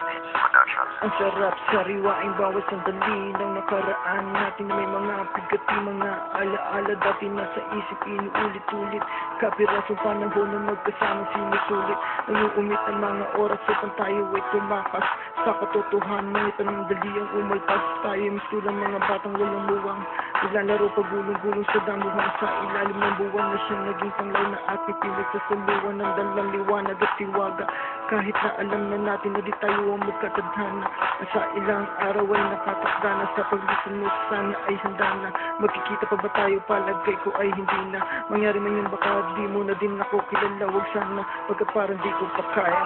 Ang sarap sariwaing bawat sandali ng nakaraan natin. Na may mga pigati mga alaala dati nasa isip inuulit-ulit. Kapirasong panahon na magkasama sinusulit. Ang mga oras upang tayo ay tumakas sa katotohanan. Ito ng dali ang umalpas. Tayo misto ng mga batang walang muwang Nilalaro pagulong-gulong sa damuhan sa ilalim ng buwan na siyang naging panglaw na ating pinagsasaluhan ng dalang liwanag at tiwaga. Kahit na alam na natin na di tayo ang magkatadhana at sa ilang araw ay nakatakda na sa paglisunod sana ay handa na. Magkikita pa ba tayo? Palagay ko ay hindi na. Mangyari man yun baka di mo na din ako kilala. Wag sana pagkat parang di ko pa kaya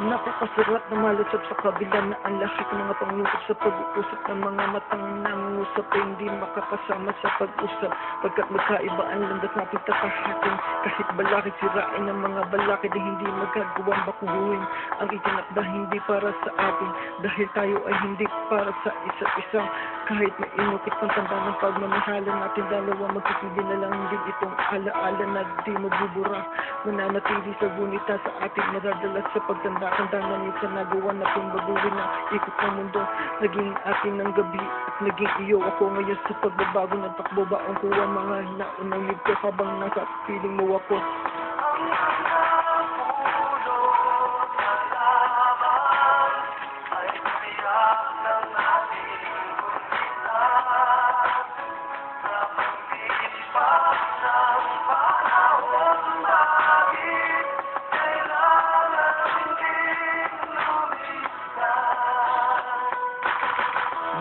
Napakasarap na malusap sa kabila na ang lahat ng mga pangungusap sa pag-uusap ng mga matang nangungusap ay hindi makakasama sa pag-usap. Pagkat magkaiba ang landas natin tatahakin kahit balakid sirain ng mga balakid ay hindi magagawang bakuhin. Ang itinakda hindi para sa atin dahil tayo ay hindi para sa isa't isa kahit may inukit pang tanda ng pagmamahalan natin. Dalawa magkikindi na lang din itong alaala na di mabubura mananatili sa gunita sa ating nadadala sa pagtanda-tanda na minsan nagawa na kung baguhin ang ikot ng mundo. Naging akin ng gabi at naging iyo. Ako ngayon sa pagbabago ng takbo baong kuha mga hinaunang libko habang nasa piling mo ako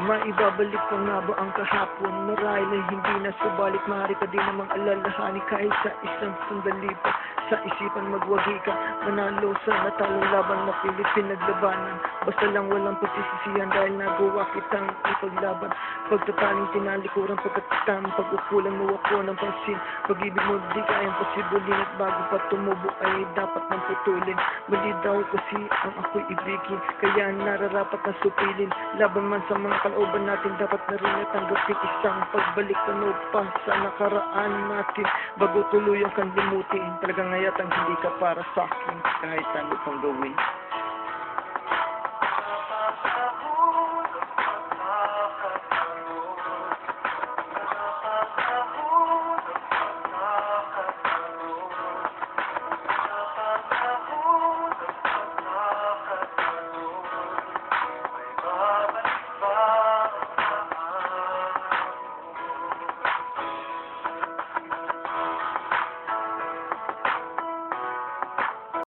Maibabalik pa nga ba ang kahapon? Marahil ay hindi na subalit Maaari ka din namang alalahanin Kahit sa isang sandali pa Sa isipan magwagi ka Manalo sa natalong laban na pilit pinaglabanan. Basta lang walang pagsisisihan Dahil nagawa kitang ipaglaban. Pagtataling tinalikuran Pagkatitang pag-ukulan mo ako ng pansin. Pag-ibig mo di kayang posibulin At bago pa tumubo ay dapat nang putulin. Mali daw kasi ang ako'y ibigin Kaya nararapat na supilin. Laban man sa mga kalooban natin Dapat na rin natanggapin isang pagbalik ano pa sa nakaraan natin. Bago tuluyang kang limutin Talagang ngayatang hindi ka para sa akin Kahit ano pang gawin